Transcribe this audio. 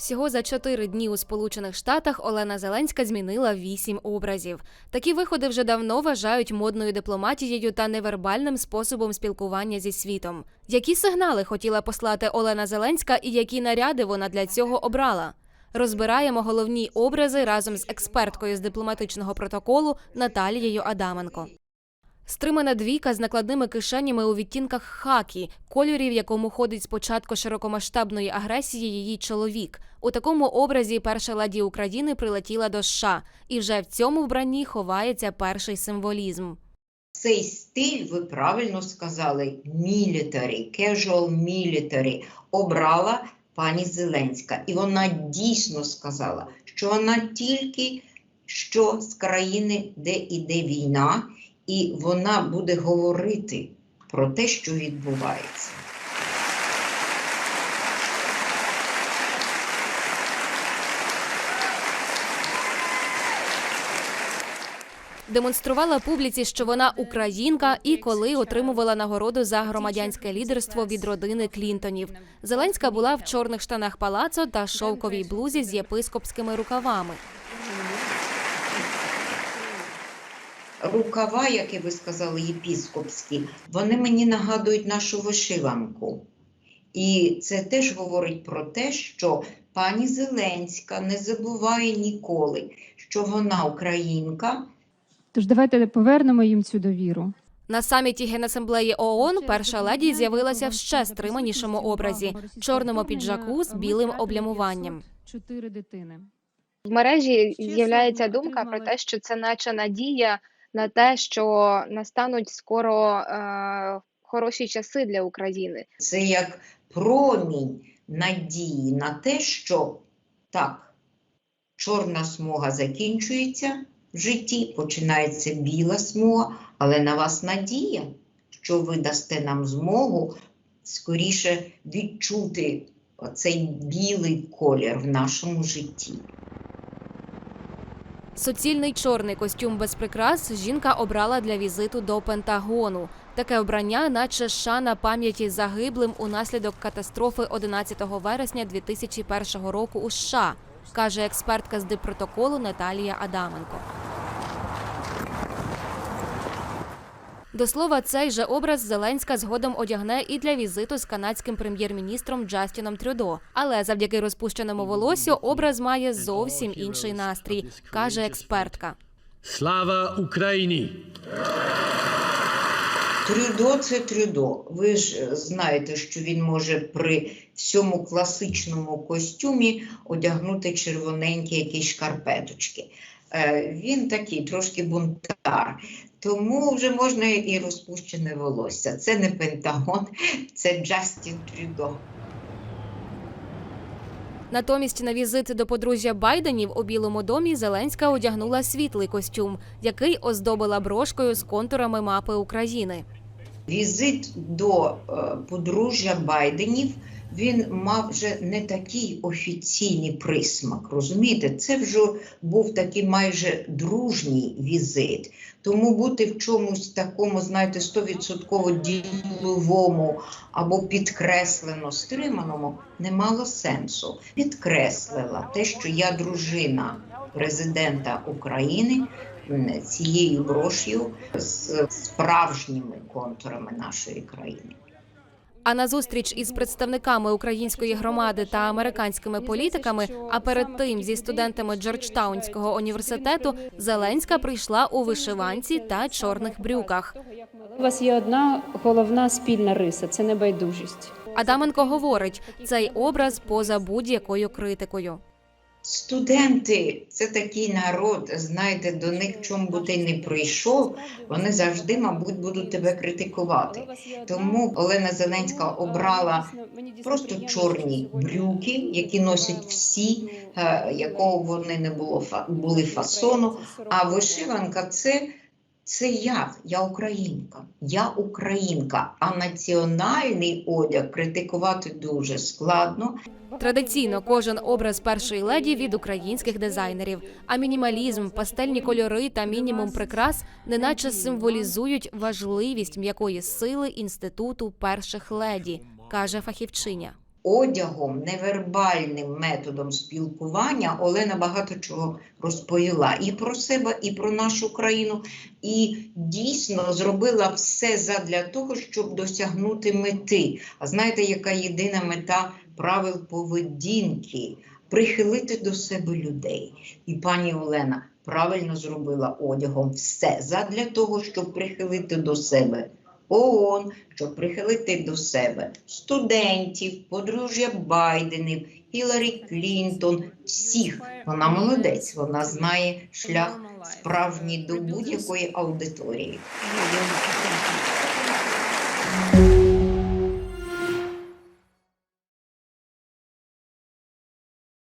Всього за чотири дні у Сполучених Штатах Олена Зеленська змінила вісім образів. Такі виходи вже давно вважають модною дипломатією та невербальним способом спілкування зі світом. Які сигнали хотіла послати Олена Зеленська і які наряди вона для цього обрала? Розбираємо головні образи разом з експерткою з дипломатичного протоколу Наталією Адаменко. Стримана двійка з накладними кишенями у відтінках хакі, кольорі, в якому ходить спочатку широкомасштабної агресії її чоловік. У такому образі перша леді України прилетіла до США, і вже в цьому вбранні ховається перший символізм. Цей стиль, ви правильно сказали, military, casual military, обрала пані Зеленська. І вона дійсно сказала, що вона тільки що з країни, де іде війна, і вона буде говорити про те, що відбувається. Демонструвала публіці, що вона українка, і коли отримувала нагороду за громадянське лідерство від родини Клінтонів. Зеленська була в чорних штанах палацо та шовковій блузі з єпископськими рукавами. Рукава, як і ви сказали, єпіскопські, вони мені нагадують нашу вишиванку. І це теж говорить про те, що пані Зеленська не забуває ніколи, що вона українка, Тож давайте повернемо їм цю довіру. На саміті Генасамблеї ООН перша леді з'явилася в ще стриманішому образі чорному піджаку з білим облямуванням. Чотири дитини. В мережі з'являється думка про те, що це наче надія на те, що настануть скоро е, хороші часи для України. це як промінь надії на те, що так, чорна смуга закінчується в житті, починається біла смуга, але на вас надія, що ви дасте нам змогу скоріше відчути цей білий колір в нашому житті. Суцільний чорний костюм без прикрас жінка обрала для візиту до Пентагону. Таке обрання, наче шана пам'яті загиблим унаслідок катастрофи 11 вересня 2001 року у США, каже експертка з диппротоколу Наталія Адаменко. До слова, цей же образ Зеленська згодом одягне і для візиту з канадським прем'єр-міністром Джастіном Трюдо. Але завдяки розпущеному волосю образ має зовсім інший настрій, каже експертка. Слава Україні! Трюдо це трюдо. Ви ж е, знаєте, що він може при всьому класичному костюмі одягнути червоненькі якісь шкарпеточки. Е, Він такий трошки бунтар. Тому вже можна і розпущене волосся. Це не Пентагон, це Джастін Трюдо. Натомість на візит до подружжя Байденів у Білому домі Зеленська одягнула світлий костюм, який оздобила брошкою з контурами мапи України. Візит до е, подружжя Байденів він мав вже не такий офіційний присмак. Розумієте, це вже був такий майже дружній візит. Тому бути в чомусь такому, знаєте, 100% діловому або підкреслено стриманому не мало сенсу. Підкреслила те, що я дружина президента України цією брошею з справжніми контурами нашої країни. А на зустріч із представниками української громади та американськими політиками, а перед тим зі студентами Джорджтаунського університету, Зеленська прийшла у вишиванці та чорних брюках. У вас є одна головна спільна риса це небайдужість. Адаменко говорить, цей образ поза будь-якою критикою. Студенти це такий народ, знаєте, до них чому би ти не прийшов, вони завжди, мабуть, будуть тебе критикувати. Тому Олена Зеленська обрала просто чорні брюки, які носять всі, е, якого вони не було були фасону. А вишиванка це, це я, я українка. Я українка. А національний одяг критикувати дуже складно. Традиційно кожен образ першої леді від українських дизайнерів. А мінімалізм, пастельні кольори та мінімум прикрас неначе символізують важливість м'якої сили інституту перших леді, каже фахівчиня. Одягом, невербальним методом спілкування Олена багато чого розповіла і про себе, і про нашу країну, і дійсно зробила все задля того, щоб досягнути мети. А знаєте, яка єдина мета правил поведінки? Прихилити до себе людей. І пані Олена правильно зробила одягом все задля того, щоб прихилити до себе ООН, щоб прихилити до себе студентів, подружжя Байденів, Гіларі Клінтон, всіх. Вона молодець, вона знає шлях справжній до будь-якої аудиторії.